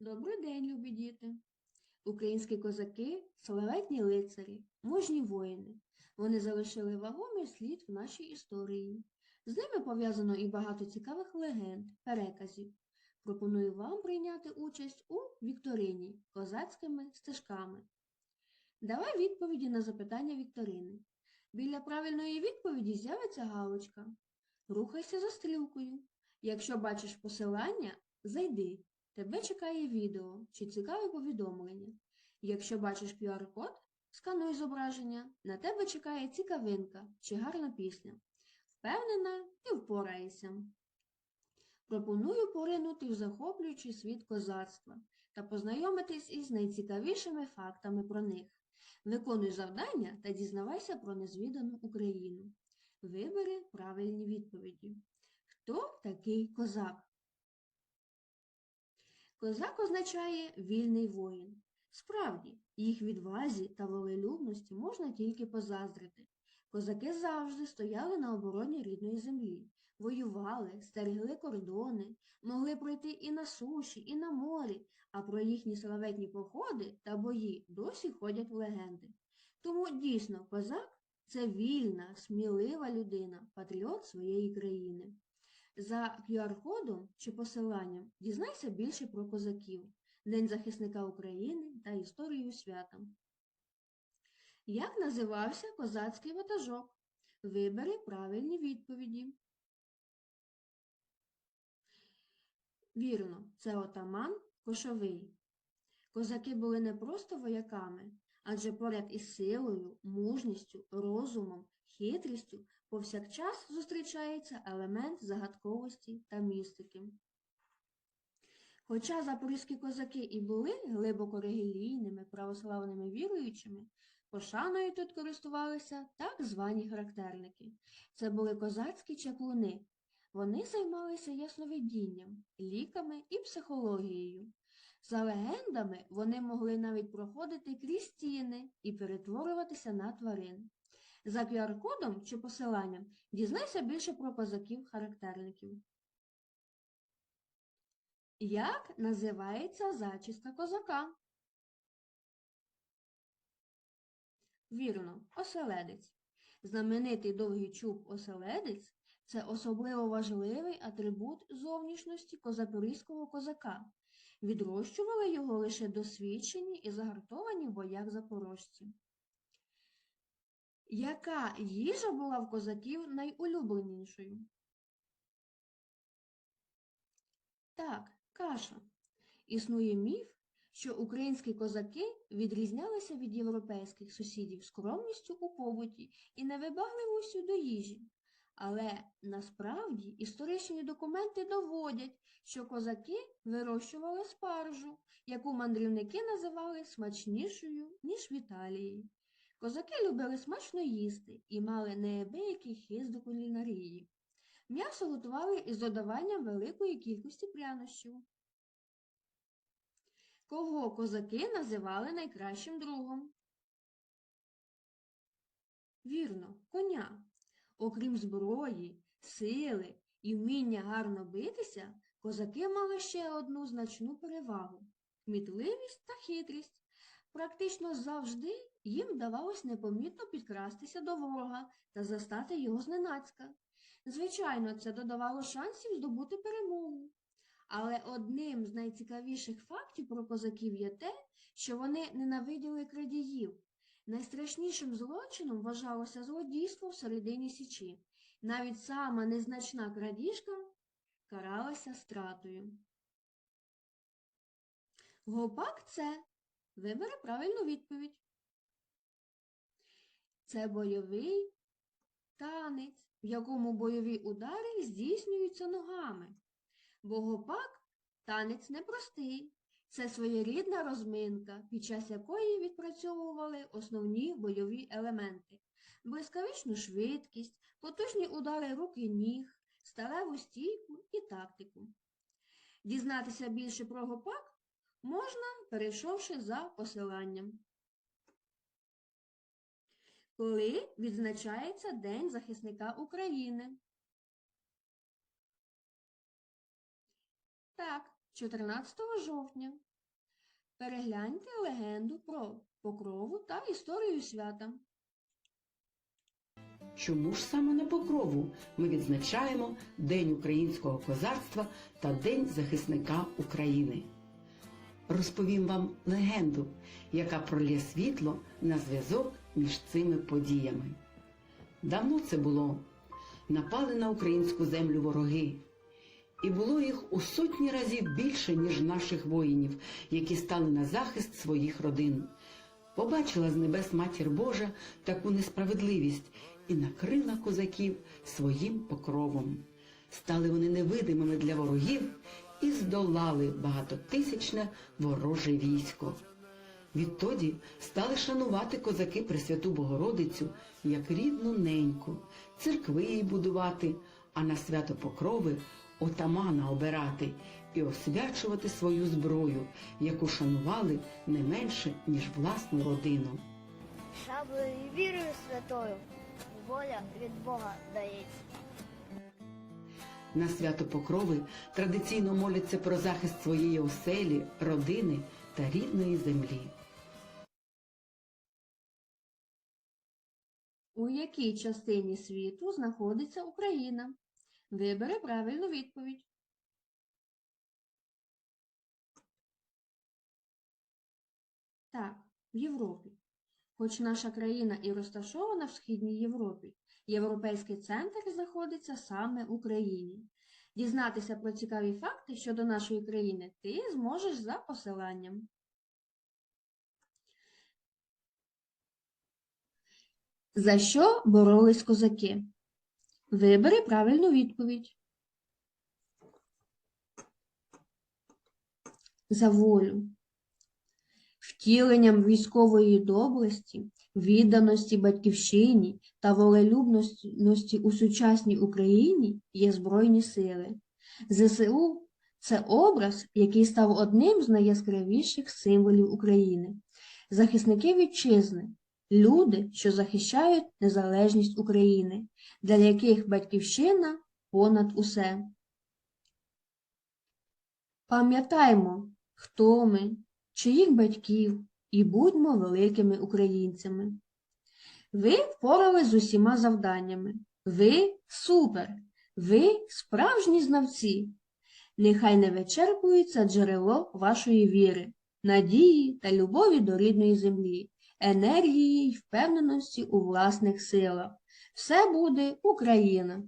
Добрий день, любі діти! Українські козаки славетні лицарі, мужні воїни. Вони залишили вагомий слід в нашій історії. З ними пов'язано і багато цікавих легенд, переказів. Пропоную вам прийняти участь у вікторині козацькими стежками. Давай відповіді на запитання вікторини. Біля правильної відповіді з'явиться галочка. Рухайся за стрілкою. Якщо бачиш посилання, зайди. Тебе чекає відео чи цікаве повідомлення. Якщо бачиш QR-код, скануй зображення. На тебе чекає цікавинка чи гарна пісня. Впевнена, ти впораєшся. Пропоную поринути в захоплюючий світ козацтва та познайомитись із найцікавішими фактами про них. Виконуй завдання та дізнавайся про незвідану Україну. Вибери правильні відповіді. Хто такий козак? Козак означає вільний воїн. Справді, їх відвазі та волелюбності можна тільки позаздрити. Козаки завжди стояли на обороні рідної землі, воювали, стерегли кордони, могли пройти і на суші, і на морі, а про їхні славетні походи та бої досі ходять легенди. Тому дійсно козак це вільна, смілива людина, патріот своєї країни. За QR-кодом чи посиланням дізнайся більше про козаків, День захисника України та історію свята. Як називався козацький ватажок? Вибери правильні відповіді. Вірно, це отаман Кошовий. Козаки були не просто вояками, адже поряд із силою, мужністю, розумом, хитрістю повсякчас зустрічається елемент загадковості та містики. Хоча запорізькі козаки і були глибоко релігійними православними віруючими, пошаною тут користувалися так звані характерники. Це були козацькі чаклуни. Вони займалися ясновидінням, ліками і психологією. За легендами, вони могли навіть проходити крізь стіни і перетворюватися на тварин. За QR-кодом чи посиланням дізнайся більше про козаків-характерників. Як називається зачіска козака? Вірно, оселедець. Знаменитий довгий чуб оселедець це особливо важливий атрибут зовнішності козапорізького козака. Відрощували його лише досвідчені і загартовані в боях запорожці. Яка їжа була в козаків найулюбленішою? Так, каша. Існує міф, що українські козаки відрізнялися від європейських сусідів скромністю у побуті і невибагливістю до їжі. Але насправді історичні документи доводять, що козаки вирощували спаржу, яку мандрівники називали смачнішою, ніж в Італії. Козаки любили смачно їсти і мали неабиякий хист до кулінарії. М'ясо готували із додаванням великої кількості прянощів. Кого козаки називали найкращим другом? Вірно, коня. Окрім зброї, сили і вміння гарно битися, козаки мали ще одну значну перевагу кмітливість та хитрість. Практично завжди їм вдавалось непомітно підкрастися до ворога та застати його зненацька. Звичайно, це додавало шансів здобути перемогу. Але одним з найцікавіших фактів про козаків є те, що вони ненавиділи крадіїв. Найстрашнішим злочином вважалося злодійство всередині січі. Навіть сама незначна крадіжка каралася стратою. Гопак це вибери правильну відповідь. Це бойовий танець, в якому бойові удари здійснюються ногами. Бо гопак танець непростий. Це своєрідна розминка, під час якої відпрацьовували основні бойові елементи блискавичну швидкість, потужні удари рук і ніг, сталеву стійку і тактику. Дізнатися більше про гопак можна, перейшовши за посиланням. Коли відзначається День захисника України? Так, 14 жовтня. Перегляньте легенду про покрову та історію свята. Чому ж саме на покрову ми відзначаємо День українського козацтва та День захисника України? Розповім вам легенду, яка пролє світло на зв'язок між цими подіями. Давно це було. Напали на українську землю вороги. І було їх у сотні разів більше, ніж наших воїнів, які стали на захист своїх родин. Побачила з небес матір Божа таку несправедливість і накрила козаків своїм покровом. Стали вони невидимими для ворогів і здолали багатотисячне вороже військо. Відтоді стали шанувати козаки Пресвяту Богородицю як рідну неньку, церкви їй будувати, а на свято Покрови отамана обирати і освячувати свою зброю, яку шанували не менше, ніж власну родину. Шаблею і вірою святою воля від Бога дається. На свято Покрови традиційно моляться про захист своєї оселі, родини та рідної землі. У якій частині світу знаходиться Україна? Вибери правильну відповідь. Так, в Європі. Хоч наша країна і розташована в Східній Європі, європейський центр знаходиться саме в Україні. Дізнатися про цікаві факти щодо нашої країни ти зможеш за посиланням. За що боролись козаки? Вибери правильну відповідь. За волю. Втіленням військової доблесті, відданості батьківщині та волелюбності у сучасній Україні є Збройні сили. ЗСУ – це образ, який став одним з найяскравіших символів України. Захисники вітчизни – люди, що захищають незалежність України, для яких батьківщина понад усе. Пам'ятаймо, хто ми, чиїх батьків, і будьмо великими українцями. Ви впорали з усіма завданнями. Ви супер! Ви справжні знавці. Нехай не вичерпується джерело вашої віри, надії та любові до рідної землі, енергії й впевненості у власних силах. Все буде Україна!